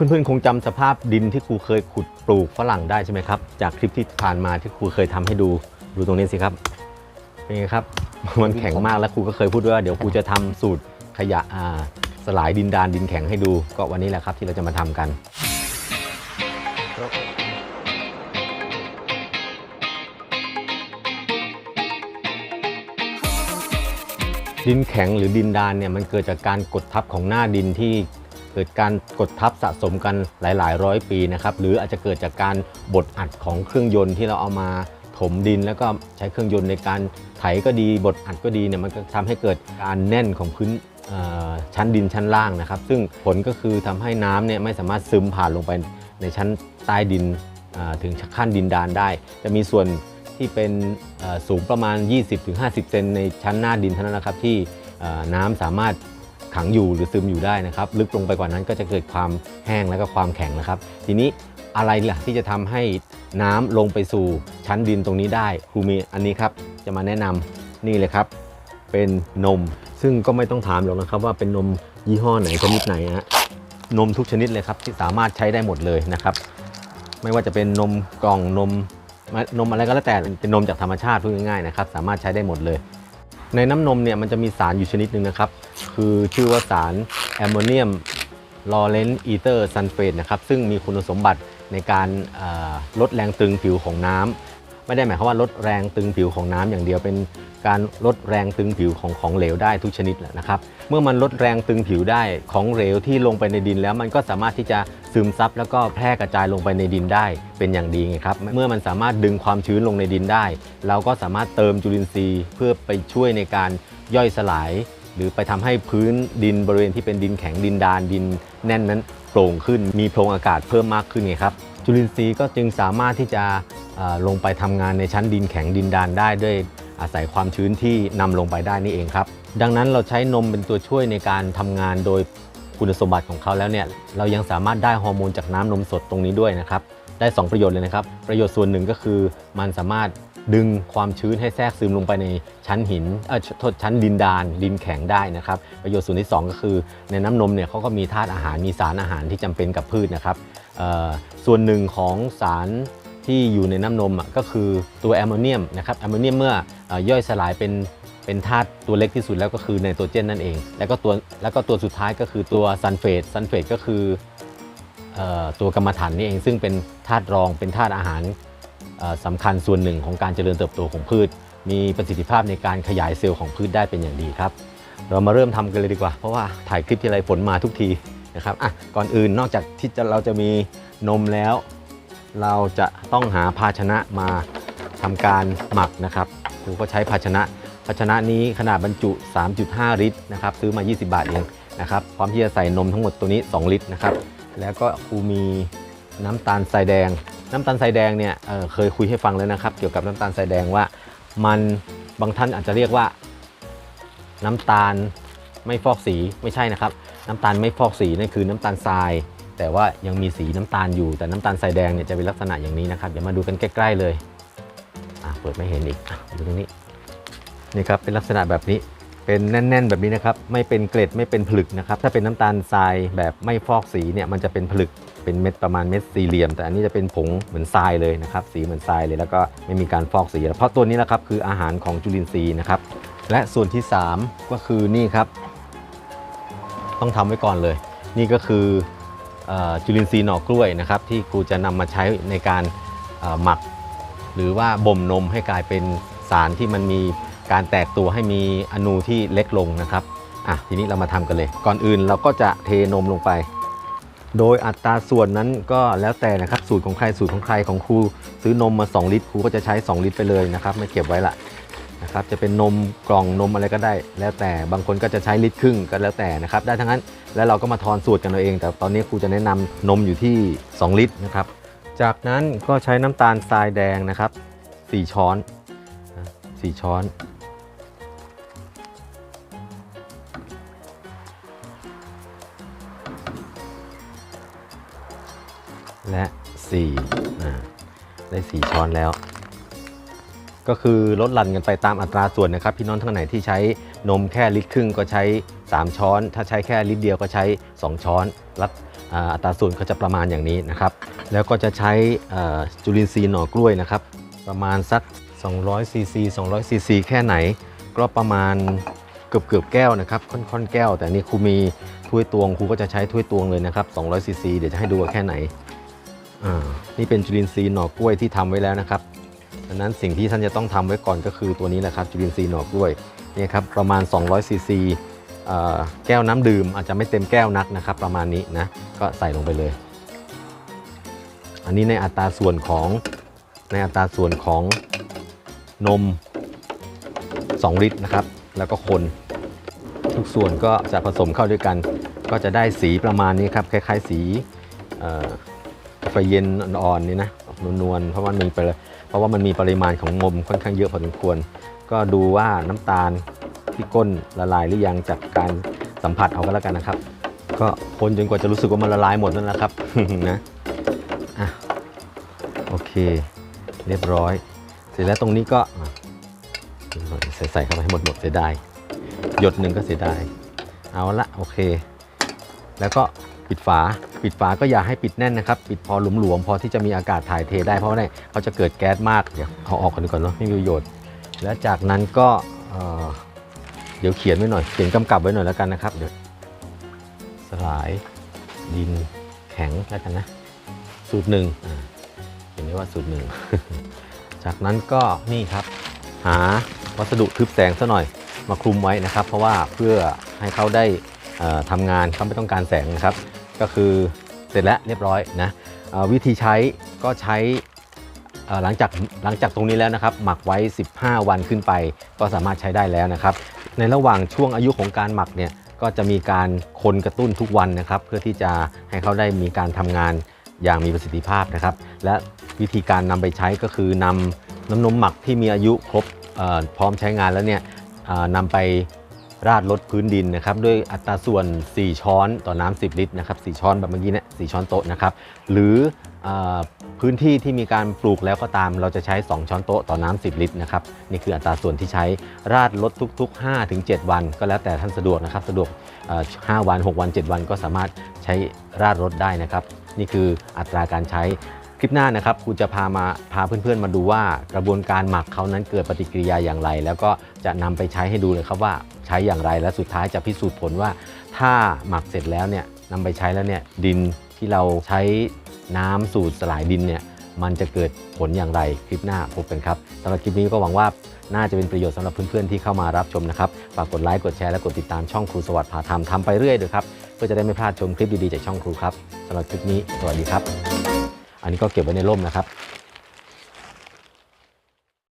เพื่อนๆ คงจำสภาพดินที่ครูเคยขุดปลูกฝรั่งได้ใช่ไหมครับ จากคลิปที่ผ่านมาที่ครูเคยทำให้ดู ดูตรงนี้สิครับ เป็นไงครับ มันแข็งมากแล้วครูก็เคยพูดด้วยว่าเดี๋ยวครูจะทำสูตรขยะอ่าสลายดินดานดินแข็งให้ดู ก็วันนี้แหละครับที่เราจะมาทำกันดินแข็งหรือดินดานเนี่ยมันเกิดจากการกดทับของหน้าดินที่ เกิดการกดทับสะสมกันหลายๆ ร้อยปีนะครับหรืออาจจะเกิดจากการบดอัดของเครื่องยนต์ที่เราเอามาถมดินแล้วก็ใช้เครื่องยนต์ในการไถก็ดีบดอัดก็ดีเนี่ยมันก็ทำให้เกิดการแน่นของพื้นชั้นดินชั้นล่างนะครับ ซึ่งผลก็คือทำให้น้ำเนี่ยไม่สามารถซึมผ่านลงไปในชั้นใต้ดินถึงขั้นดินดานได้ จะมีส่วนที่เป็นสูงประมาณ 20-50 เซนในชั้นหน้าดินเท่านั้นนะครับที่น้ำสามารถ ขังอยู่หรือซึมอยู่ได้นะครับ ลึกลงไปกว่านั้นก็จะเกิดความแห้งและก็ความแข็งนะครับ ทีนี้อะไรล่ะที่จะทำให้น้ำลงไปสู่ชั้นดินตรงนี้ได้ครูมีอันนี้ครับจะมาแนะนำนี่เลยครับ เป็นนม ซึ่งก็ไม่ต้องถามหรอกนะครับว่าเป็นนมยี่ห้อไหนชนิดไหนฮะนมทุกชนิดเลยครับที่สามารถใช้ได้หมดเลยนะครับ ไม่ว่าจะเป็นนมกล่องนมนมอะไรก็แล้วแต่เป็นนมจากธรรมชาติพูดง่ายๆนะครับ สามารถใช้ได้หมดเลย ในน้ำนมเนี่ยมันจะมีสารอยู่ชนิดหนึ่งนะครับ คือชื่อว่าสารแอมโมเนียมลอเรนต์อีเตอร์ซัลเฟตนะครับซึ่งมีคุณสมบัติในการลดแรงตึงผิวของน้ำ ไม่ได้หมายความว่าลดแรงตึงผิวของน้ำอย่างเดียวเป็นการลดแรงตึงผิวของของเหลวได้ทุกชนิดแหละนะครับ เมื่อมันลดแรงตึงผิวได้ของเหลวที่ลงไปในดินแล้วมันก็สามารถที่จะซึมซับแล้วก็แพร่กระจายลงไปในดินได้เป็นอย่างดีไงครับ เมื่อมันสามารถดึงความชื้นลงในดินได้ เราก็สามารถเติมจุลินทรีย์ เพื่อไปช่วยในการย่อยสลาย หรือไปทำให้พื้นดินบริเวณที่เป็นดินแข็งดินดานดิน แน่นนั้นโปร่งขึ้นมีโพรงอากาศเพิ่มมากขึ้นไงครับ จุลินทรีย์ก็จึงสามารถที่จะลงไปทำงานในชั้นดินแข็งดินดานได้ด้วยอาศัยความชื้นที่นำลงไปได้นี่เองครับ ดังนั้นเราใช้นมเป็นตัวช่วยในการทำงานโดยคุณสมบัติของเขาแล้วเนี่ยเรายังสามารถได้ฮอร์โมนจากน้ำนมสดตรงนี้ด้วยนะครับ ได้ 2 ประโยชน์เลยนะครับ ประโยชน์ส่วนหนึ่งก็คือมันสามารถ ดึงความชื้นให้แทรกซึมลงไปในชั้นหินเออโทษชั้นดินดานดินแข็งได้นะครับ ประโยชน์ส่วนที่ 2 ก็คือ ในน้ำนมเนี่ยเขาก็มีธาตุอาหารมีสารอาหารที่จำเป็นกับพืชนะครับส่วนหนึ่งของสารที่อยู่ในน้ำนมอะก็คือตัวแอมโมเนียมนะครับแอมโมเนียมเมื่ออย่อยสลายเป็นเป็นธาตุตัวเล็กที่สุดแล้วก็คือไนโตรเจนนั่นเอง แล้วก็ตัวแล้วก็ตัวสุดท้ายก็คือตัวซัลเฟตซัลเฟตก็คือตัวกรรมฐานนี่เองซึ่งเป็นธาตุรองเป็นธาตุอาหาร สำคัญส่วนหนึ่งของการเจริญเติบโตของพืช มีประสิทธิภาพในการขยายเซลล์ของพืชได้เป็นอย่างดีครับ เรามาเริ่มทำกันเลยดีกว่า เพราะว่าถ่ายคลิปที่ไรฝนมาทุกทีนะครับอะก่อนอื่นนอกจากที่เราจะมีนมแล้ว เราจะต้องหาภาชนะมาทำการหมักนะครับครูก็ใช้ภาชนะ ภาชนะนี้ขนาดบรรจุ 3.5 ลิตรนะครับซื้อมา 20 บาทเองนะครับพร้อมที่จะใส่นมทั้งหมดตัวนี้ 2 ลิตรนะครับแล้วก็ครูมีน้ำตาลทรายแดง น้ำตาลทรายแดงเนี่ยเเคยคุยให้ฟังแล้วนะครับ เกี่ยวกับน้ำตาลทรายแดงว่า มันบางท่านอาจจะเรียกว่า น้ำตาลไม่ฟอกสีไม่ใช่นะครับ น้ำตาลไม่ฟอกสีนั่นคือน้ำตาลทราย แต่ว่ายังมีสีน้ำตาลอยู่ แต่น้ำตาลทรายแดงเนี่ยจะเป็นลักษณะอย่างนี้นะครับเดี๋ยวมาดูกันใกล้ ๆเลยอะเปิดไม่เห็นอีกดูตรงนี้นี่ครับเป็นลักษณะแบบนี้ เป็นแน่น ๆ แบบนี้นะครับ ไม่เป็นเกล็ดไม่เป็นผลึกนะครับ ถ้าเป็นน้ำตาลทรายแบบไม่ฟอกสีเนี่ยมันจะเป็นผลึกเป็นเม็ดประมาณเม็ดสี่เหลี่ยม แต่อันนี้จะเป็นผงเหมือนทรายเลยนะครับ สีเหมือนทรายเลยแล้วก็ไม่มีการฟอกสีเพราะตัวนี้แหละครับคืออาหารของจุลินทรีย์นะครับ และส่วนที่ 3 ก็คือนี่ครับ ต้องทำไว้ก่อนเลย นี่ก็คืออจุลินทรีย์หน่อกล้วยนะครับ ที่ครูจะนำมาใช้ในการหมัก หรือว่าบ่มนมให้กลายเป็นสารที่มันมี การแตกตัวให้มีอนูที่เล็กลงนะครับอะทีนี้เรามาทำกันเลย ก่อนอื่นเราก็จะเทนมลงไป โดยอัตราส่วนนั้นก็แล้วแต่นะครับสูตรของใครสูตรของใครของครูซื้อนมมา 2 ลิตรครูก็จะใช้ 2 ลิตรไปเลยนะครับไม่เก็บไว้ละนะครับจะเป็นนมกล่องนมอะไรก็ได้ แล้วแต่บางคนก็จะใช้ลิตรครึ่งก็แล้วแต่นะครับได้ทั้งนั้นแล้วเราก็มาทอนสูตรกันเอาเอง แต่ตอนนี้ครูจะแนะนำนมอยู่ที่ 2 ลิตรนะครับจากนั้นก็ใช้น้ำตาลทรายแดงนะครับ 4 ช้อน4ช้อน 4ได้ 4 ช้อนแล้ว ก็คือลดหลั่นกันไปตามอัตราส่วนนะครับ พี่น้องทั้งไหนที่ใช้นมแค่ลิตรครึ่งก็ใช้ 3 ช้อน ถ้าใช้แค่ลิตรเดียวก็ใช้ 2 ช้อนรัดอัตราส่วนก็จะประมาณอย่างนี้นะครับ แล้วก็จะใช้จุลินทรีย์หน่อกล้วยนะครับ ประมาณสัก200ซีซี200ซีซีแค่ไหน ก็ประมาณเกือบเกือบแก้วนะครับค่อนๆแก้ว แต่นี่ครูมีถ้วยตวงครูก็จะใช้ถ้วยตวงเลยนะครับ200ซีซีเดี๋ยวจะให้ดูว่าแค่ไหน นี่เป็นจุลินทรีย์หน่อกล้วยที่ทำไว้แล้วนะครับดังนั้นสิ่งที่ท่านจะต้องทำไว้ก่อนก็คือตัวนี้แหละครับจุลินทรีย์หน่อกล้วยนี่ครับประมาณ 200ซีซีแก้วน้ำดื่มอาจจะไม่เต็มแก้วนักนะครับ ประมาณนี้นะก็ใส่ลงไปเลย อันนี้ในอัตราส่วนของในอัตราส่วนของนม 2 ลิตรนะครับ แล้วก็คนทุกส่วนก็จะผสมเข้าด้วยกัน ก็จะได้สีประมาณนี้ครับคล้ายๆสีเาแฟเย็นอ่อนๆนี่นะนวลๆเพราะว่ามันมีไปเลยเพราะว่ามันมีปริมาณของนมค่อนข้างเยอะพอสมควร ก็ดูว่าน้ำตาลที่ก้นละลายหรือยังจากการสัมผัสเอาก็แล้วกันนะครับ ก็คนจนกว่าจะรู้สึกว่ามันละลายหมดนั่นแหละครับนะอะโอเค เรียบร้อย เสร็จแล้วตรงนี้ก็ใส่ใส่เข้าไปให้หมดหมดเสียดายหยดหนึ่งก็เสียดายเอาละโอเค แล้วก็ ปิดฝา ปิดฝาก็อย่าให้ปิดแน่นนะครับ ปิดพอหลวมๆ พอที่จะมีอากาศถ่ายเทได้เพราะว่าเนี่ยเขาจะเกิดแก๊สมาก เดี๋ยวเอาออกกันก่อนเนาะไม่มีประโยชน์ แล้วจากนั้นก็เอ่อเดี๋ยวเขียนไว้หน่อย เขียนกำกับไว้หน่อยแล้วกันนะครับ เดี๋ยวสลายดินแข็งแล้วกันนะ สูตรหนึ่งอ่าเห็นได้ว่าสูตรหนึ่ง จากนั้นก็นี่ครับ หาวัสดุทึบแสงซะหน่อยมาคลุมไว้นะครับ เพราะว่าเพื่อให้เขาได้ทำงานเขาไม่ต้องการแสงนะครับ ก็คือเสร็จแล้วเรียบร้อยนะวิธีใช้ก็ใช้หลังจากหลังจากตรงนี้แล้วนะครับ หมักไว้ 15 วันขึ้นไป ก็สามารถใช้ได้แล้วนะครับ ในระหว่างช่วงอายุของการหมักเนี่ยก็จะมีการคนกระตุ้นทุกวันนะครับ เพื่อที่จะให้เขาได้มีการทำงานอย่างมีประสิทธิภาพนะครับ และวิธีการนำไปใช้ก็คือนำน้ำนมหมักที่มีอายุครบพร้อมใช้งานแล้วเนี่ยนำไป ราดลดพื้นดินนะครับด้วยอัตราส่วน 4 ช้อนต่อน้ำ10 ลิตรนะครับ4ช้อนแบบเมื่อกี้เนี่ยสช้อนโต๊ะนะครับหรืออพื้นที่ที่มีการปลูกแล้วก็ตาม เราจะใช้ 2 ช้อนโต๊ะต่อน้ำ10 ลิตรนะครับนี่คืออัตราส่วนที่ใช้ราดลดทุก ๆ 5-7 วัน ก็แล้วแต่ท่านสะดวกนะครับสะดวก 5 วัน 6 วัน 7 วันก็สามารถใช้ราดรถได้นะครับนี่คืออัตราการใช้ คลิปหน้านะครับครูจะพามาพาเพื่อนๆมาดูว่ากระบวนการหมักเขานั้นเกิดปฏิกิริยาอย่างไร แล้วก็จะนำไปใช้ให้ดูเลยครับว่าใช้อย่างไรและสุดท้ายจะพิสูจน์ผลว่า ถ้าหมักเสร็จแล้วเนี่ยนำไปใช้แล้วเนี่ยดินที่เราใช้น้ำสูตรสลายดินเนี่ยมันจะเกิดผลอย่างไรคลิปหน้าพบกันครับสำหรับคลิปนี้ก็หวังว่าน่าจะเป็นประโยชน์สำหรับเพื่อนๆที่เข้ามารับชมนะครับฝากกดไลค์กดแชร์และกดติดตามช่องครูสวัสดิ์พาทำทำไปเรื่อยเลยครับเพื่อจะได้ไม่พลาดชมคลิปดีๆจากช่องครูครับสำหรับคลิปนี้สวัสดีครับ อันนี้ก็เก็บไว้ในร่มนะครับ